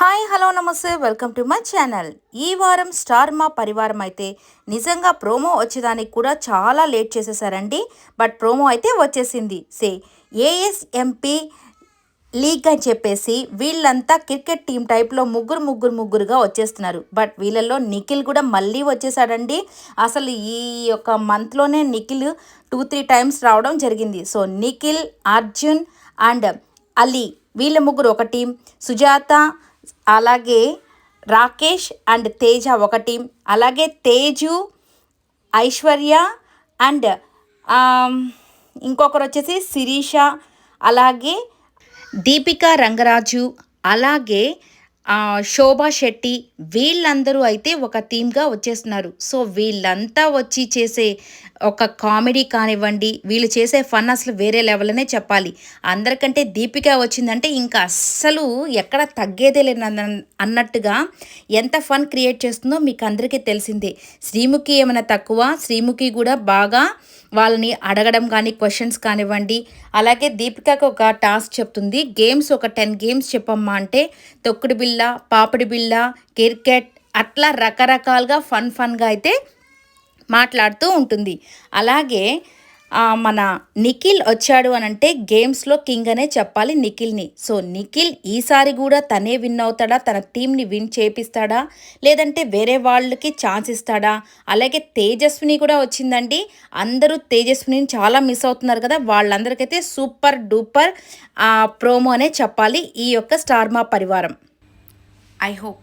Hi hello నమస్తే welcome to my channel. ఈ వారం స్టార్ మా పరివారం అయితే నిజంగా ప్రోమో వచ్చేదానికి కూడా చాలా లేట్ చేసేసారండి. బట్ ప్రోమో అయితే వచ్చేసింది. సే ఏఎస్ఎంపీ లీగ్ అని చెప్పేసి వీళ్ళంతా క్రికెట్ టీం టైప్లో ముగ్గురు ముగ్గురు ముగ్గురుగా వచ్చేస్తున్నారు. బట్ వీళ్ళల్లో నిఖిల్ కూడా మళ్ళీ వచ్చేసాడండి. అసలు ఈ యొక్క మంత్లోనే నిఖిల్ టూ త్రీ టైమ్స్ రావడం జరిగింది. సో నిఖిల్ అర్జున్ అండ్ అలీ వీళ్ళ ముగ్గురు ఒక టీం. సుజాత అలాగే రాకేష్ అండ్ తేజ ఒక టీం. అలాగే తేజు ఐశ్వర్య అండ్ ఇంకొకరు వచ్చేసి శిరీష. అలాగే దీపిక రంగరాజు అలాగే శోభా శెట్టి వీళ్ళందరూ అయితే ఒక థీమ్గా వచ్చేస్తున్నారు. సో వీళ్ళంతా వచ్చి చేసే ఒక కామెడీ కానివ్వండి వీళ్ళు చేసే ఫన్ అసలు వేరే లెవెల్నే చెప్పాలి. అందరికంటే దీపిక వచ్చిందంటే ఇంకా అస్సలు ఎక్కడ తగ్గేదే లేదు అన్నట్టుగా ఎంత ఫన్ క్రియేట్ చేస్తుందో మీకు అందరికీ తెలిసిందే. శ్రీముఖి ఏమైనా తక్కువ? శ్రీముఖి కూడా బాగా వాళ్ళని అడగడం కానీ క్వశ్చన్స్ కానివ్వండి అలాగే దీపికకు ఒక టాస్క్ చెప్తుంది. గేమ్స్ ఒక టెన్ గేమ్స్ చెప్పమ్మా అంటే తొక్కుడు బిళ్ళ పాపిడి బిళ్ళ క్రికెట్ అట్లా రకరకాలుగా ఫన్ ఫన్గా అయితే మాట్లాడుతూ ఉంటుంది. అలాగే మన నిఖిల్ వచ్చాడు అని అంటే గేమ్స్లో కింగ్ అనే చెప్పాలి నిఖిల్ని. సో నిఖిల్ ఈసారి కూడా తనే విన్ అవుతాడా? తన టీంని విన్ చేపిస్తాడా? లేదంటే వేరే వాళ్ళకి ఛాన్స్ ఇస్తాడా? అలాగే తేజస్విని కూడా వచ్చిందండి. అందరూ తేజస్విని చాలా మిస్ అవుతున్నారు కదా? వాళ్ళందరికైతే సూపర్ డూపర్ ప్రోమో అనే చెప్పాలి ఈ యొక్క స్టార్మా పరివారం. I hope